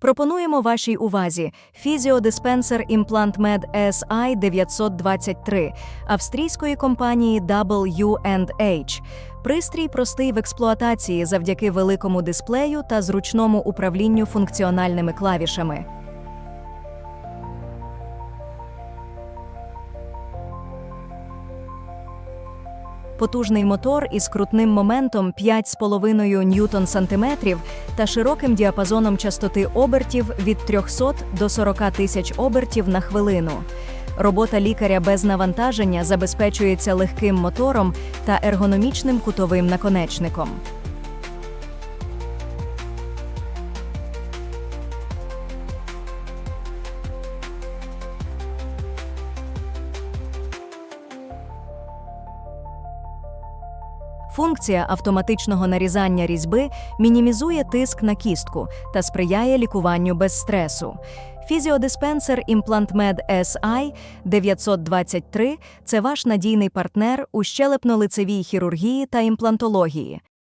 Пропонуємо вашій увазі фізіодиспенсер ImplantMed SI 923 австрійської компанії W&H. Пристрій простий в експлуатації завдяки великому дисплею та зручному управлінню функціональними клавішами. Потужний мотор із крутним моментом 5,5 ньютон сантиметрів та широким діапазоном частоти обертів від 300 до 40 тисяч обертів на хвилину. Робота лікаря без навантаження забезпечується легким мотором та ергономічним кутовим наконечником. Функція автоматичного нарізання різьби мінімізує тиск на кістку та сприяє лікуванню без стресу. Фізіодиспенсер ImplantMed SI 923 – це ваш надійний партнер у щелепно-лицевій хірургії та імплантології.